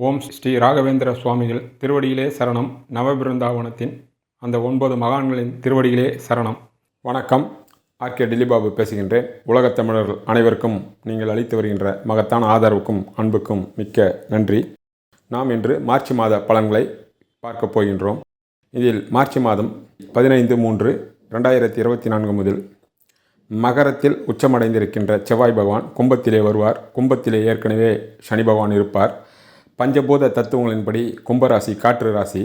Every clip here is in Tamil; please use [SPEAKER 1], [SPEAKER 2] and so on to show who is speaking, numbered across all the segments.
[SPEAKER 1] ஓம் ஸ்ரீ ராகவேந்திர சுவாமிகள் திருவடியிலே சரணம். நவபிருந்தாவனத்தின் அந்த ஒன்பது மகான்களின் திருவடியிலே சரணம். வணக்கம். ஆர்கே டில்லிபாபு பேசுகின்றேன். உலகத் தமிழர்கள் அனைவருக்கும் நீங்கள் அளித்து வருகின்ற மகத்தான ஆதரவுக்கும் அன்புக்கும் மிக்க நன்றி. நாம் இன்று மார்ச் மாத பலன்களை பார்க்கப் போகின்றோம். இதில் மார்ச் மாதம் பதினைந்து மூன்று ரெண்டாயிரத்தி இருபத்தி நான்கு முதல் மகரத்தில் உச்சமடைந்திருக்கின்ற செவ்வாய் பகவான் கும்பத்திலே வருவார். கும்பத்திலே ஏற்கனவே சனி பகவான் இருப்பார். பஞ்சபூத தத்துவங்களின்படி கும்பராசி காற்று ராசி.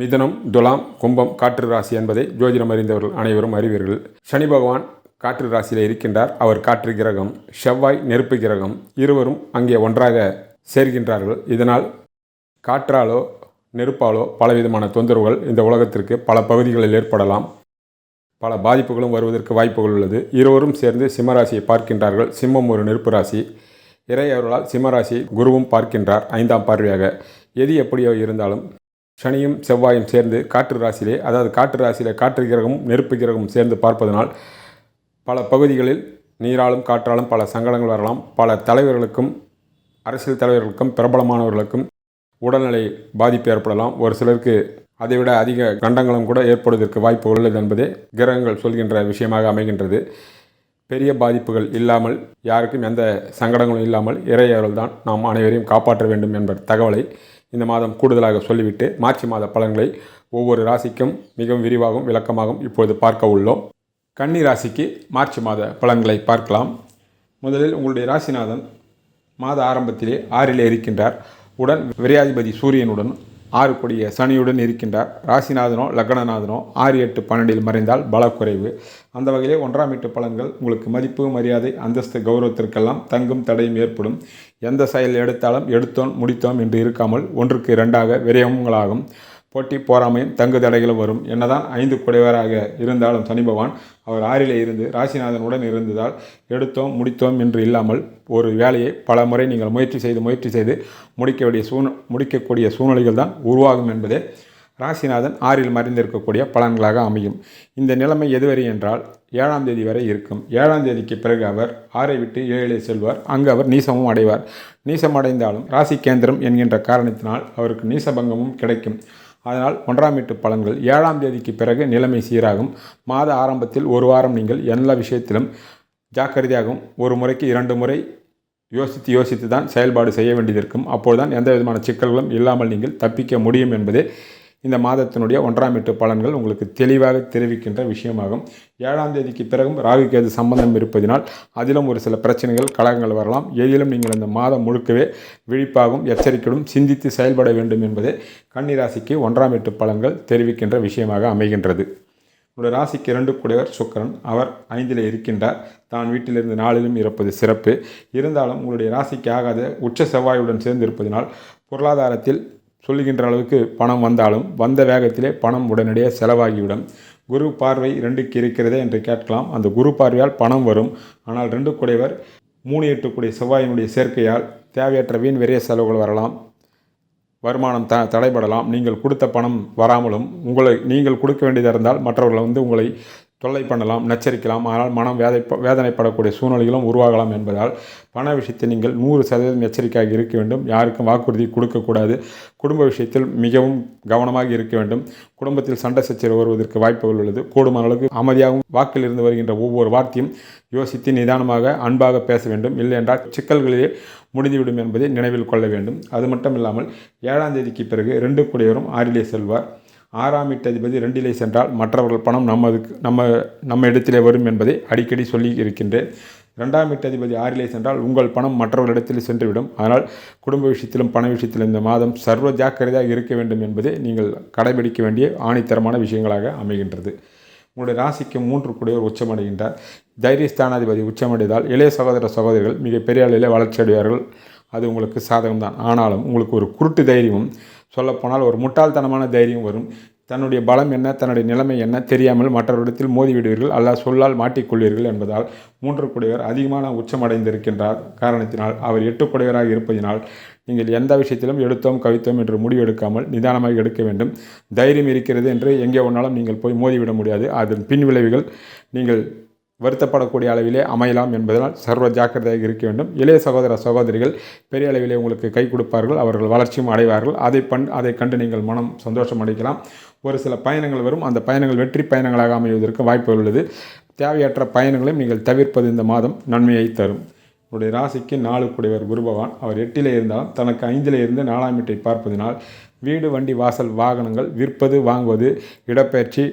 [SPEAKER 1] மிதனம் துலாம் கும்பம் காற்று ராசி என்பதை ஜோதிடம் அறிந்தவர்கள் அனைவரும் அறிவீர்கள். சனி பகவான் காற்று ராசியில் இருக்கின்றார். அவர் காற்று கிரகம் செவ்வாய் நெருப்பு கிரகம் இருவரும் அங்கே ஒன்றாக சேர்கின்றார்கள். இதனால் காற்றாலோ நெருப்பாலோ பலவிதமான தொந்தரவுகள் இந்த உலகத்திற்கு பல பகுதிகளில் ஏற்படலாம். பல பாதிப்புகளும் வருவதற்கு வாய்ப்புகள் உள்ளது. இருவரும் சேர்ந்து சிம்மராசியை பார்க்கின்றார்கள். சிம்மம் ஒரு நெருப்பு ராசி. இறை அவர்களால் சிம்மராசி குருவும் பார்க்கின்றார் ஐந்தாம் பார்வையாக. எது எப்படியோ இருந்தாலும் சனியும் செவ்வாயும் சேர்ந்து காற்று ராசியிலே அதாவது காற்று ராசியிலே காற்று கிரகமும் நெருப்பு கிரகமும் சேர்ந்து பார்ப்பதனால் பல பகுதிகளில் நீராலும் காற்றாலும் பல சங்கடங்கள் வரலாம். பல தலைவர்களுக்கும் அரசியல் தலைவர்களுக்கும் பிரபலமானவர்களுக்கும் உடல்நிலை பாதிப்பு ஏற்படலாம். ஒரு சிலருக்கு அதைவிட அதிக கண்டங்களும் கூட ஏற்படுவதற்கு வாய்ப்பு உள்ளது என்பதே கிரகங்கள் சொல்கின்ற விஷயமாக அமைகின்றது. பெரிய பாதிப்புகள் இல்லாமல் யாருக்கும் எந்த சங்கடங்களும் இல்லாமல் இறையவர்கள் தான் நாம் அனைவரையும் காப்பாற்ற வேண்டும் என்ற தகவலை இந்த மாதம் கூடுதலாக சொல்லிவிட்டு மார்ச் மாத பலன்களை ஒவ்வொரு ராசிக்கும் மிகவும் விரிவாகவும் விளக்கமாகவும் இப்பொழுது பார்க்க உள்ளோம். கன்னி ராசிக்கு மார்ச் மாத பலன்களை பார்க்கலாம். முதலில் உங்களுடைய ராசிநாதன் மாத ஆரம்பத்திலே ஆறிலே இருக்கின்றார். உடன் விரையாதிபதி சூரியனுடன் ஆறு கொடிய சனியுடன் இருக்கின்றார். ராசிநாதனோ லக்னநாதனோ ஆறு எட்டு பன்னெண்டில் மறைந்தால் பலக்குறைவு. அந்த வகையிலே ஒன்றாம் வீட்டு பலன்கள் உங்களுக்கு மதிப்பு மரியாதை அந்தஸ்து கௌரவத்திற்கெல்லாம் தங்கும் தடையும் ஏற்படும். எந்த செயல் எடுத்தாலும் எடுத்தோம் முடித்தோம் என்று இருக்காமல் ஒன்றுக்கு இரண்டாக விரயங்களாகும். போட்டி போராமையும் தங்கு தடைகளும் வரும். என்னதான் ஐந்து குடைவராக இருந்தாலும் சனி பகவான் அவர் ஆறிலே இருந்து ராசிநாதனுடன் இருந்ததால் எடுத்தோம் முடித்தோம் என்று இல்லாமல் ஒரு வேலையை பல முறை நீங்கள் முயற்சி செய்து முயற்சி செய்து முடிக்க வேண்டிய சூழ் முடிக்கக்கூடிய சூழ்நிலைகள் தான் உருவாகும் என்பதே ராசிநாதன் ஆறில் மறைந்திருக்கக்கூடிய பலன்களாக அமையும். இந்த நிலைமை எதுவரை என்றால் ஏழாம் தேதி வரை இருக்கும். ஏழாம் தேதிக்கு பிறகு அவர் ஆறை விட்டு ஏழிலே செல்வார். அங்கு அவர் நீசமும் அடைவார். நீசம் அடைந்தாலும் ராசி கேந்திரம் என்கின்ற காரணத்தினால் அவருக்கு நீசபங்கமும் கிடைக்கும். அதனால் ஒன்றாம் வீட்டு பலன்கள். ஏழாம் தேதிக்கு பிறகு நிலைமை சீராகும். மாத ஆரம்பத்தில் ஒரு வாரம் நீங்கள் எல்லா விஷயத்திலும் ஜாக்கிரதையாகவும் ஒரு முறைக்கு இரண்டு முறை யோசித்து யோசித்து தான் செயல்பாடு செய்ய வேண்டியது இருக்கும். அப்போதுதான் எந்த விதமான சிக்கல்களும் இல்லாமல் நீங்கள் தப்பிக்க முடியும் என்பதே இந்த மாதத்தினுடைய ஒன்றாம் எட்டு பலன்கள் உங்களுக்கு தெளிவாக தெரிவிக்கின்ற விஷயமாகும். ஏழாம் தேதிக்கு பிறகும் ராகு கேது சம்பந்தம் இருப்பதினால் அதிலும் ஒரு சில பிரச்சனைகள் கழகங்கள் வரலாம். எதிலும் நீங்கள் இந்த மாதம் முழுக்கவே விழிப்பாகவும் எச்சரிக்கையும் சிந்தித்து செயல்பட வேண்டும் என்பதே கன்னிராசிக்கு ஒன்றாம் எட்டு பலன்கள் தெரிவிக்கின்ற விஷயமாக அமைகின்றது. உங்களுடைய ராசிக்கு இரண்டு கூடையவர் சுக்கரன். அவர் ஐந்தில் இருக்கின்றார். தான் வீட்டிலிருந்து நாளிலும் இருப்பது சிறப்பு. இருந்தாலும் உங்களுடைய ராசிக்கு ஆகாத உச்ச செவ்வாயுடன் சேர்ந்து இருப்பதினால் பொருளாதாரத்தில் சொல்லுகின்ற அளவுக்கு பணம் வந்தாலும் வந்த வேகத்திலே பணம் உடனடியாக செலவாகிவிடும். குரு பார்வை ரெண்டுக்கு இருக்கிறதே என்று கேட்கலாம். அந்த குரு பார்வையால் பணம் வரும். ஆனால் ரெண்டு குடைவர் மூணு எட்டு கூடிய செவ்வாயினுடைய சேர்க்கையால் தேவையற்ற வீண் விரைய செலவுகள் வரலாம். வருமானம் த தடைபடலாம். நீங்கள் கொடுத்த பணம் வராமலும் உங்களை நீங்கள் கொடுக்க வேண்டியதாக இருந்தால் மற்றவர்களை வந்து உங்களை தொல்லை பண்ணலாம் நச்சரிக்கலாம். ஆனால் மனம் வேதை வேதனைப்படக்கூடிய சூழ்நிலைகளும் உருவாகலாம் என்பதால் பண விஷயத்தில் நீங்கள் நூறு சதவீதம் எச்சரிக்கையாக இருக்க வேண்டும். யாருக்கும் வாக்குறுதி கொடுக்கக்கூடாது குடும்ப விஷயத்தில் மிகவும் கவனமாக இருக்க வேண்டும். குடும்பத்தில் சண்டை சச்சரவு வருவதற்கு வாய்ப்புகள் உள்ளது. கூடுமான அளவுக்கு அமைதியாகவும் வாக்கில் இருந்து வருகின்ற ஒவ்வொரு வார்த்தையும் யோசித்து நிதானமாக அன்பாக பேச வேண்டும். இல்லை என்றால் சிக்கல்களிலே முடிந்துவிடும் என்பதை நினைவில் கொள்ள வேண்டும். அது மட்டும் இல்லாமல் ஏழாம் தேதிக்கு பிறகு ரெண்டு குடியரும் ஆறிலே செல்வார். ஆறாம் அதிபதி ரெண்டிலே சென்றால் மற்றவர்கள் பணம் நம்மதுக்கு நம்ம நம்ம இடத்திலே வரும் என்பதை அடிக்கடி சொல்லி இருக்கின்றேன். ரெண்டாம் அதிபதி ஆறிலே சென்றால் உங்கள் பணம் மற்றவர்களிடத்தில் சென்றுவிடும். அதனால் குடும்ப விஷயத்திலும் பண விஷயத்திலும் இந்த மாதம் சர்வ ஜாக்கிரதையாக இருக்க வேண்டும் என்பதை நீங்கள் கடைபிடிக்க வேண்டிய ஆணித்தரமான விஷயங்களாக அமைகின்றது. உங்களுடைய ராசிக்கு மூன்று கூடியவர் உச்சமடைகின்றார். தைரியஸ்தானாதிபதி உச்சமடைந்தால் இளைய சகோதர சகோதரிகள் மிகப்பெரிய அளவில் வளர்ச்சி அடைவார்கள். அது உங்களுக்கு சாதகம்தான். ஆனாலும் உங்களுக்கு ஒரு குருட்டு தைரியமும் சொல்லப்போனால் ஒரு முட்டாள்தனமான தைரியம் வரும். தன்னுடைய பலம் என்ன தன்னுடைய நிலைமை என்ன தெரியாமல் மற்றவரிடத்தில் மோதிவிடுவீர்கள் அல்ல சொல்லால் மாட்டிக்கொள்வீர்கள் என்பதால் மூன்று குடையவர் அதிகமான உச்சமடைந்திருக்கின்றார். காரணத்தினால் அவர் எட்டு குடையவராக இருப்பதினால் நீங்கள் எந்த விஷயத்திலும் எடுத்தோம் கவித்தோம் என்று முடிவு எடுக்காமல் நிதானமாக எடுக்க வேண்டும். தைரியம் இருக்கிறது என்று எங்கே ஒன்றாலும் நீங்கள் போய் மோதிவிட முடியாது. அதன் பின் விளைவுகள் நீங்கள் வருத்தப்படக்கூடிய அளவிலே அமையலாம் என்பதனால் சர்வ ஜாக்கிரதையாக இருக்க வேண்டும். இளைய சகோதர சகோதரிகள் பெரிய அளவிலே உங்களுக்கு கை கொடுப்பார்கள் அவர்கள் வளர்ச்சியும் அடைவார்கள். அதை பண் அதை கண்டு நீங்கள் மனம் சந்தோஷம் அடைக்கலாம். ஒரு சில பயணங்கள் வரும். அந்த பயணங்கள் வெற்றி பயணங்களாக அமைவதற்கு வாய்ப்பு உள்ளது. தேவையற்ற பயணங்களையும் நீங்கள் தவிர்ப்பது இந்த மாதம் நன்மையை தரும். உடைய ராசிக்கு நாலு குடைவர் குரு பகவான் அவர் எட்டிலே இருந்தாலும் தனக்கு ஐந்திலே இருந்து நாலாம் வீட்டை பார்ப்பதினால் வீடு வண்டி வாசல் வாகனங்கள் விற்பது வாங்குவது இடப்பெயர்ச்சி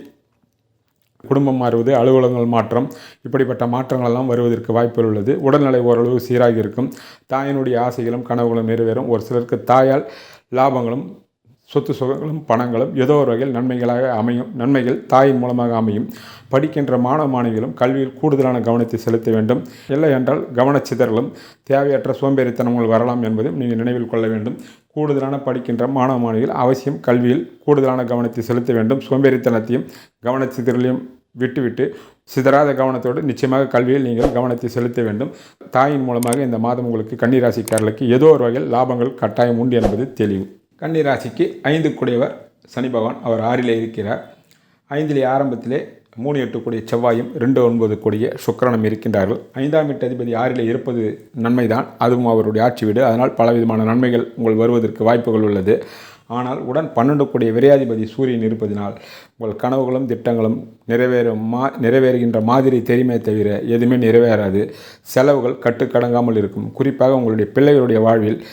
[SPEAKER 1] குடும்பம் மாறுவது அலுவலகங்கள் மாற்றம் இப்படிப்பட்ட மாற்றங்கள் எல்லாம் வருவதற்கு வாய்ப்புகள் உள்ளது. உடல்நிலை ஓரளவு சீராகி இருக்கும். தாயினுடைய ஆசைகளும் கனவுகளும் நிறைவேறும். ஒரு சிலருக்கு தாயால் லாபங்களும் சொத்து சுகங்களும் பணங்களும் ஏதோ ஒரு வகையில் நன்மைகளாக அமையும். நன்மைகள் தாயின் மூலமாக அமையும். படிக்கின்ற மாணவ மாணவிகளும் கல்வியில் கூடுதலான கவனத்தை செலுத்த வேண்டும். இல்லை என்றால் கவனச்சிதறலும் தேவையற்ற சோம்பேறித்தனங்கள் வரலாம் என்பதையும் நீங்கள் நினைவில் கொள்ள வேண்டும். கூடுதலான படிக்கின்ற மாணவ மாணவிகள் அவசியம் கல்வியில் கூடுதலான கவனத்தை செலுத்த வேண்டும். சோம்பேறித்தனத்தையும் கவனச்சிதறலையும் விட்டுவிட்டு சிதறாத கவனத்தோடு நிச்சயமாக கல்வியில் நீங்கள் கவனத்தை செலுத்த வேண்டும். தாயின் மூலமாக இந்த மாதம் உங்களுக்கு கன்னிராசிக்காரர்களுக்கு ஏதோ ஒரு வகையில் லாபங்கள் கட்டாயம் உண்டு என்பது தெளிவு. கன்னிராசிக்கு ஐந்து கூடையவர் சனி பகவான். அவர் ஆறிலே இருக்கிறார். ஐந்திலே ஆரம்பத்திலே மூணு எட்டு கூடிய செவ்வாயும் ரெண்டு ஒன்பது கூடிய சுக்கரனும் இருக்கின்றார்கள். ஐந்தாம் வீட்டு அதிபதி ஆறிலே இருப்பது நன்மைதான். அதுவும் அவருடைய ஆட்சி வீடு. அதனால் பலவிதமான நன்மைகள் உங்கள் வருவதற்கு வாய்ப்புகள் உள்ளது. ஆனால் உடன் பன்னெண்டு கூடிய விரையாதிபதி சூரியன் இருப்பதினால் உங்கள் கனவுகளும் திட்டங்களும் நிறைவேறும் மா நிறைவேறுகின்ற மாதிரி தெரியுமே தவிர எதுவுமே நிறைவேறாது. செலவுகள் கட்டுக்கடங்காமல் இருக்கும். குறிப்பாக உங்களுடைய பிள்ளைகளுடைய வாழ்வில்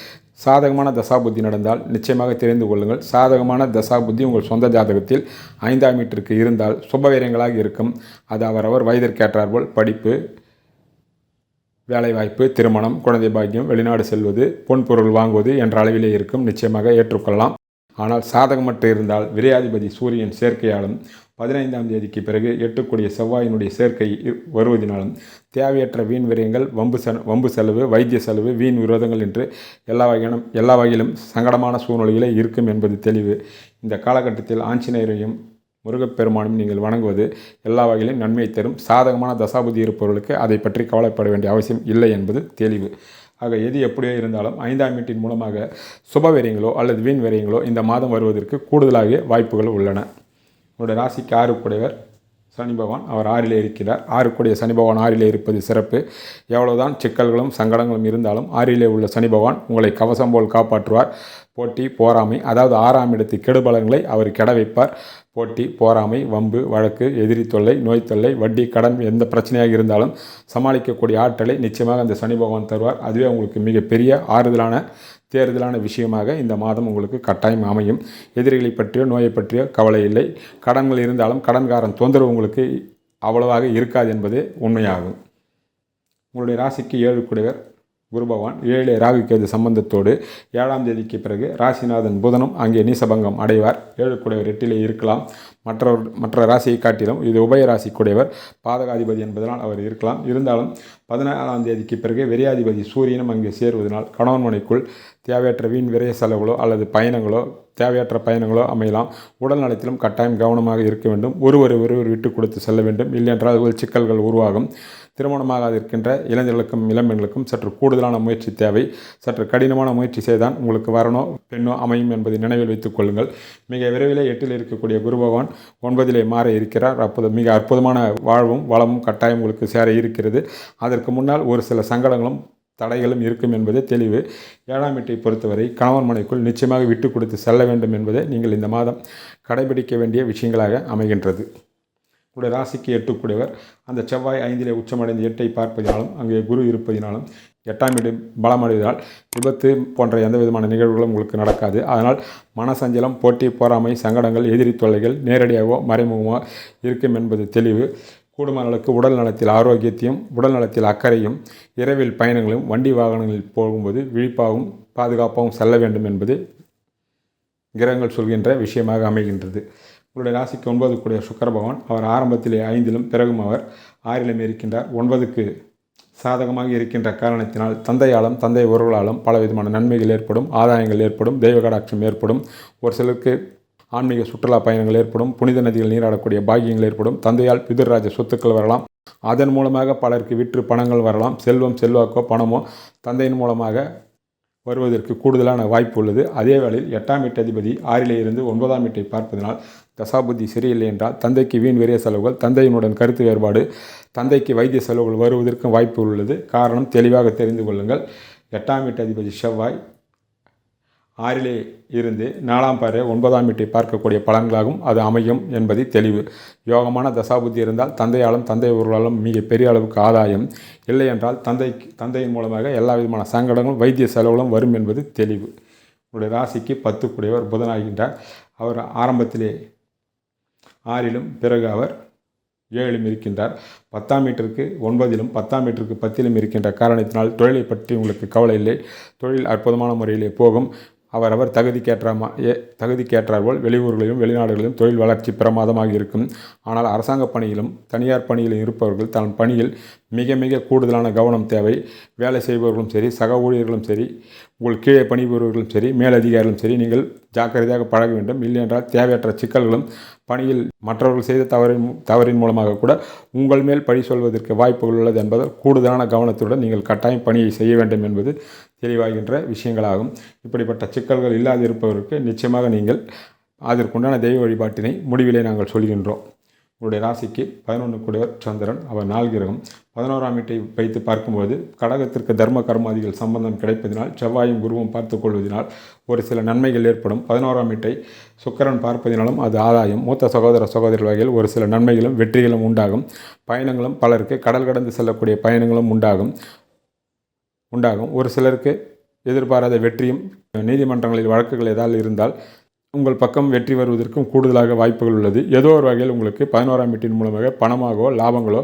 [SPEAKER 1] சாதகமான தசாபுத்தி நடந்தால் நிச்சயமாக தெரிந்து கொள்ளுங்கள். சாதகமான தசாபுத்தி உங்கள் சொந்த ஜாதகத்தில் ஐந்தாம் வீட்டிற்கு இருந்தால் சுபவீரங்களாக இருக்கும். அது அவரவர் வயதிற்கேற்றார்போல் படிப்பு வேலைவாய்ப்பு திருமணம் குழந்தை பாக்கியம் வெளிநாடு செல்வது பொன் பொருள் வாங்குவது என்ற அளவிலே இருக்கும். நிச்சயமாக ஏற்றுக்கொள்ளலாம். ஆனால் சாதகமற்று இருந்தால் விரையாதிபதி சூரியன் சேர்க்கையாலும் பதினைந்தாம் தேதிக்கு பிறகு எட்டுக்கூடிய செவ்வாயினுடைய சேர்க்கை வருவதினாலும் தேவையற்ற வீண் விரயங்கள் வம்பு செ வம்பு செலவு வைத்திய செலவு வீண் விரோதங்கள் என்று எல்லா வகையிலும் எல்லா வகையிலும் சங்கடமான சூழ்நிலைகளே இருக்கும் என்பது தெளிவு. இந்த காலகட்டத்தில் ஆஞ்சநேயரையும் முருகப்பெருமானும் நீங்கள் வணங்குவது எல்லா வகையிலும் நன்மை தரும். சாதகமான தசாபுதி இருப்பவர்களுக்கு அதை பற்றி கவலைப்பட வேண்டிய அவசியம் இல்லை என்பது தெளிவு. ஆக எது எப்படியோ இருந்தாலும் ஐந்தாம் வீட்டின் மூலமாக சுபவரியங்களோ அல்லது வீண் வரியங்களோ இந்த மாதம் வருவதற்கு கூடுதலாக வாய்ப்புகள் உள்ளன. உங்களுடைய ராசிக்கு ஆறு கூடையவர் சனி பகவான் அவர் ஆறில் இருக்கிறார். ஆறுக்குடைய சனி பகவான் ஆறில் இருப்பது சிறப்பு. எவ்வளவுதான் சிக்கல்களும் சங்கடங்களும் இருந்தாலும் ஆறிலே உள்ள சனி பகவான் உங்களை கவசம் போல் காப்பாற்றுவார். போட்டி போராமை அதாவது ஆறாம் இடத்து கெடுபலங்களை அவர் கெட வைப்பார். போட்டி போராமை வம்பு வழக்கு எதிரி தொல்லை நோய் தொல்லை வட்டி கடன் எந்த பிரச்சனையாக இருந்தாலும் சமாளிக்கக்கூடிய ஆற்றலை நிச்சயமாக அந்த சனி பகவான் தருவார். அதுவே உங்களுக்கு மிகப்பெரிய ஆறுதலான தேர்தலான விஷயமாக இந்த மாதம் உங்களுக்கு கட்டாயம் அமையும். எதிரிகளை பற்றியோ நோயை பற்றியோ கவலை இல்லை. கடன்கள் இருந்தாலும் கடன்காரன் தொந்தரவு உங்களுக்கு அவ்வளவாக இருக்காது என்பது உண்மையாகும். உங்களுடைய ராசிக்கு ஏழு குடைவர் குரு பகவான் ஏழு ராகு கேது சம்பந்தத்தோடு ஏழாம் தேதிக்கு பிறகு ராசிநாதன் புதனும் அங்கே நீசபங்கம் அடைவார். ஏழு குடைவர் எட்டிலே இருக்கலாம். மற்ற மற்ற ராசியை காட்டிலும் இது உபய ராசி கூடையவர் பாதகாதிபதி என்பதனால் அவர் இருக்கலாம். இருந்தாலும் பதினாலாம் தேதிக்கு பிறகு விரையாதிபதி சூரியனும் அங்கே சேருவதனால் கணவன் மனைக்குள் தேவையற்ற வீண் விரைய செலவுகளோ அல்லது பயணங்களோ தேவையற்ற பயணங்களோ அமையலாம். உடல் நலத்திலும் கட்டாயம் கவனமாக இருக்க வேண்டும். ஒருவர் ஒருவர் விட்டு கொடுத்து செல்ல வேண்டும். இல்லையென்றால் சிக்கல்கள் உருவாகும். திருமணமாகாது இருக்கின்ற இளைஞர்களுக்கும் இளம்பெண்களுக்கும் சற்று கூடுதலான முயற்சி தேவை. சற்று கடினமான முயற்சி செய்தான் உங்களுக்கு வரனோ பெண்ணோ அமையும் என்பதை நினைவில் வைத்துக் கொள்ளுங்கள். மிக விரைவிலே எட்டில் இருக்கக்கூடிய குரு பகவான் ஒன்பதிலே மாற இருக்கிறார். அப்போது மிக அற்புதமான வாழ்வும் வளமும் கட்டாயம் உங்களுக்கு சேர இருக்கிறது. அதற்கு முன்னால் ஒரு சில சங்கடங்களும் தடைகளும் இருக்கும் என்பதே தெளிவு. ஏழாம் வீட்டை பொறுத்தவரை கணவன் மனைக்குள் நிச்சயமாக விட்டு கொடுத்து செல்ல வேண்டும் என்பதை நீங்கள் இந்த மாதம் கடைபிடிக்க வேண்டிய விஷயங்களாக அமைகின்றது. உடைய ராசிக்கு எட்டுக்குடையவர். அந்த செவ்வாய் ஐந்திலே உச்சமடைந்து எட்டை பார்ப்பதினாலும் அங்கே குரு இருப்பதினாலும் எட்டாம் இடம் பலமடைவதால் விபத்து போன்ற எந்த விதமான நிகழ்வுகளும் உங்களுக்கு நடக்காது. அதனால் மனசஞ்சலம் போட்டி போராமை சங்கடங்கள் எதிரி தொல்லைகள் நேரடியாகவோ மறைமுகமோ இருக்கும் என்பது தெளிவு. கூடுமானளவுக்கு உடல் நலத்தில் ஆரோக்கியத்தையும் உடல் நலத்தில் அக்கறையும் இரவில் பயணங்களும் வண்டி வாகனங்களில் போகும்போது விழிப்பாகவும் பாதுகாப்பாகவும் செல்ல வேண்டும் என்பது கிரகங்கள் சொல்கின்ற விஷயமாக அமைகின்றது. உங்களுடைய ராசிக்கு ஒன்பது கூடிய சுக்கர பகவான் அவர் ஆரம்பத்திலே ஐந்திலும் பிறகும் அவர் ஆறிலும் இருக்கின்றார். ஒன்பதுக்கு சாதகமாக இருக்கின்ற காரணத்தினால் தந்தையாலும் தந்தை உறவுகளாலும் பலவிதமான நன்மைகள் ஏற்படும் ஆதாயங்கள் ஏற்படும் தெய்வ கடாட்சம் ஏற்படும் ஒரு சிலருக்கு ஆன்மீக சுற்றுலா பயணங்கள் ஏற்படும் புனித நதிகள் நீராடக்கூடிய பாக்கியங்கள் ஏற்படும் தந்தையால் பிதுர்ராஜ சொத்துக்கள் வரலாம். அதன் மூலமாக பலருக்கு விற்று பணங்கள் வரலாம். செல்வம் செல்வாக்கோ பணமோ தந்தையின் மூலமாக வருவதற்கு கூடுதலான வாய்ப்பு உள்ளது. அதே வேளையில் எட்டாம் வீட்டு அதிபதி ஆறிலே இருந்து ஒன்பதாம் வீட்டை பார்ப்பதனால் தசாபுத்தி சரியில்லை என்றால் தந்தைக்கு வீண் விரைய செலவுகள் தந்தையினுடன் கருத்து வேறுபாடு தந்தைக்கு வைத்திய செலவுகள் வருவதற்கும் வாய்ப்பு உள்ளது. காரணம் தெளிவாக தெரிந்து கொள்ளுங்கள். எட்டாம் வீட்டு அதிபதி செவ்வாய் ஆறிலே இருந்து நாலாம் பாறை ஒன்பதாம் வீட்டை பார்க்கக்கூடிய பலன்களாகவும் அது அமையும் என்பது தெளிவு. யோகமான தசாபுத்தி இருந்தால் தந்தையாலும் தந்தை உருளாலும் மிக பெரிய அளவுக்கு ஆதாயம். இல்லை என்றால் தந்தை தந்தையின் மூலமாக எல்லா விதமான சங்கடங்களும் வைத்திய செலவுகளும் வரும் என்பது தெளிவு. உங்களுடைய ராசிக்கு பத்து புதனாகின்றார். அவர் ஆரம்பத்திலே ஆறிலும் பிறகு அவர் ஏழிலும் இருக்கின்றார். பத்தாம் மீட்டருக்கு ஒன்பதிலும் பத்தாம் மீட்டருக்கு பத்திலும் இருக்கின்ற காரணத்தினால் தொழிலை பற்றி உங்களுக்கு கவலை இல்லை. தொழில் அற்புதமான முறையிலே போகும். அவரவர் தகுதிக்கேற்ற மா ஏ தகுதிக்கேற்றாற்போல் வெளியூர்களிலும் வெளிநாடுகளிலும் தொழில் வளர்ச்சி பிரமாதமாக இருக்கும். ஆனால் அரசாங்க பணியிலும் தனியார் பணியிலும் இருப்பவர்கள் தன் பணியில் மிக மிக கூடுதலான கவனம் தேவை. வேலை செய்பவர்களும் சரி சக ஊழியர்களும் சரி உங்கள் கீழே பணிபுரிபவர்களும் சரி மேலதிகாரிகளும் சரி நீங்கள் ஜாக்கிரதையாக பழக வேண்டும். இல்லை என்றால் தேவையற்ற சிக்கல்களும் பணியில் மற்றவர்கள் செய்த தவறின் தவறின் மூலமாக கூட உங்கள் மேல் பழி சொல்வதற்கு வாய்ப்புகள் உள்ளது என்பதால் கூடுதலான கவனத்துடன் நீங்கள் கட்டாயம் பணியை செய்ய வேண்டும் என்பது தெளிவாகின்ற விஷயங்களாகும். இப்படிப்பட்ட சிக்கல்கள் இல்லாதிருப்பவருக்கு நிச்சயமாக நீங்கள் அதற்குண்டான தெய்வ வழிபாட்டினை முடிவிலே நாங்கள் சொல்கின்றோம். உங்களுடைய ராசிக்கு பதினொன்று கூடியவர் சந்திரன் அவர் நாள் கிரகம். பதினோராம் வீட்டை வைத்து பார்க்கும்போது கடகத்திற்கு தர்ம கர்மாதிகள் சம்பந்தம் கிடைப்பதினால் செவ்வாயும் குருவும் பார்த்து கொள்வதனால் ஒரு சில நன்மைகள் ஏற்படும். பதினோராம் வீட்டை சுக்கரன் பார்ப்பதினாலும் அது ஆதாயம். மூத்த சகோதர சகோதரிகள் வகையில் ஒரு சில நன்மைகளும் வெற்றிகளும் உண்டாகும். பயணங்களும் பலருக்கு கடல் கடந்து செல்லக்கூடிய பயணங்களும் உண்டாகும். உண்டாகும். ஒரு சிலருக்கு எதிர்பாராத வெற்றியும் நீதிமன்றங்களில் வழக்குகள் ஏதாவது இருந்தால் உங்கள் பக்கம் வெற்றி வருவதற்கும் கூடுதலாக வாய்ப்புகள் உள்ளது. ஏதோ ஒரு வகையில் உங்களுக்கு பதினோராம் வீட்டின் மூலமாக பணமாகவோ லாபங்களோ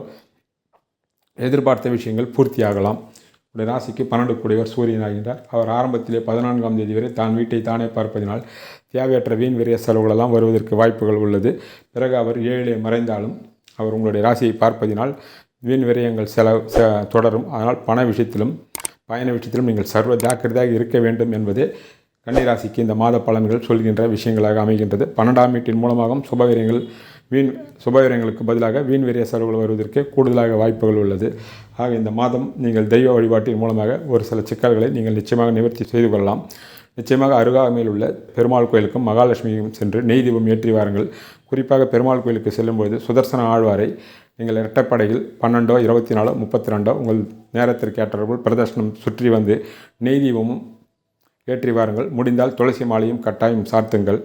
[SPEAKER 1] எதிர்பார்த்த விஷயங்கள் பூர்த்தியாகலாம். உடைய ராசிக்கு பன்னெண்டு கூடியவர் சூரியன் ஆகின்றார் அவர் ஆரம்பத்திலே பதினான்காம் தேதி வரை தான் வீட்டை தானே பார்ப்பதினால் தேவையற்ற வீண் விரைய செலவுகளெல்லாம் வருவதற்கு வாய்ப்புகள் உள்ளது. பிறகு அவர் ஏழிலே மறைந்தாலும் அவர் உங்களுடைய ராசியை பார்ப்பதினால் வீண் விரயங்கள் செலவு தொடரும். அதனால் பண விஷயத்திலும் பயண விஷயத்திலும் நீங்கள் சர்வ ஜாக்கிரதையாக இருக்க வேண்டும் என்பதே கன்னிராசிக்கு இந்த மாத பலன்கள் சொல்கின்ற விஷயங்களாக அமைகின்றது. பன்னெண்டாம் வீட்டின் மூலமாகவும் சுபவீரியங்கள் வீண் சுபவிரயங்களுக்கு பதிலாக வீண் விரிய செலவுகள் வருவதற்கு கூடுதலாக வாய்ப்புகள் உள்ளது. ஆக இந்த மாதம் நீங்கள் தெய்வ வழிபாட்டின் மூலமாக ஒரு சில சிக்கல்களை நீங்கள் நிச்சயமாக நிவர்த்தி செய்து கொள்ளலாம். நிச்சயமாக அருகாமையில் உள்ள பெருமாள் கோயிலுக்கும் மகாலட்சுமியும் சென்று நெய் தீபம் ஏற்றி வாருங்கள். குறிப்பாக பெருமாள் கோயிலுக்கு செல்லும்போது சுதர்சன ஆழ்வாரை நீங்கள் இரட்டைப்படையில் பன்னெண்டோ இருபத்தி நாலோ முப்பத்தி ரெண்டோ உங்கள் நேரத்திற்கு ஏற்றவர்கள் பிரதர்ஷனம் சுற்றி வந்து நெய் தீபமும் ஏற்றி வாருங்கள். முடிந்தால் துளசி மாலையும் கட்டாயம் சார்த்துங்கள்.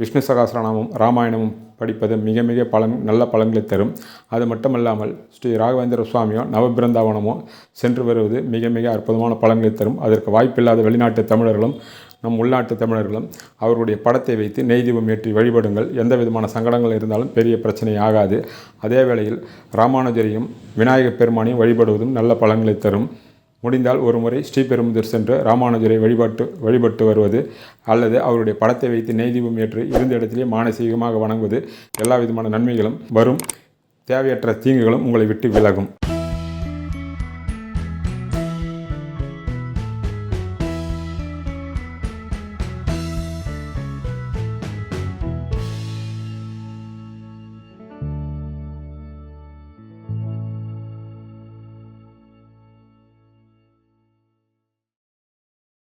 [SPEAKER 1] விஷ்ணு சகாசரநாமம் ராமாயணமும் படிப்பது மிக மிக பலன் நல்ல பலன்களை தரும். அது மட்டுமல்லாமல் ஸ்ரீ ராகவேந்திர சுவாமியோ நவபிருந்தாவனமோ சென்று வருவது மிக மிக அற்புதமான பலன்களை தரும். அதற்கு வாய்ப்பில்லாத வெளிநாட்டு தமிழர்களும் நம் உள்நாட்டு தமிழர்களும் அவருடைய படத்தை வைத்து நெய் தீபம் ஏற்றி வழிபடுங்கள். எந்த விதமான சங்கடங்கள் இருந்தாலும் பெரிய பிரச்சனை ஆகாது. அதே வேளையில் ராமானுஜரையும் விநாயகப் பெருமானையும் வழிபடுவதும் நல்ல பலன்களை தரும். முடிந்தால் ஒரு முறை ஸ்ரீபெரும்புதூர் சென்று ராமானுஜரை வழிபாட்டு வழிபட்டு வருவது அல்லது அவருடைய படத்தை வைத்து நெய் தீபம் ஏற்று இருந்த இடத்திலே மானசீகமாக வணங்குவது எல்லா விதமான நன்மைகளும் வரும். தேவையற்ற தீங்குகளும் உங்களை விட்டு விலகும்.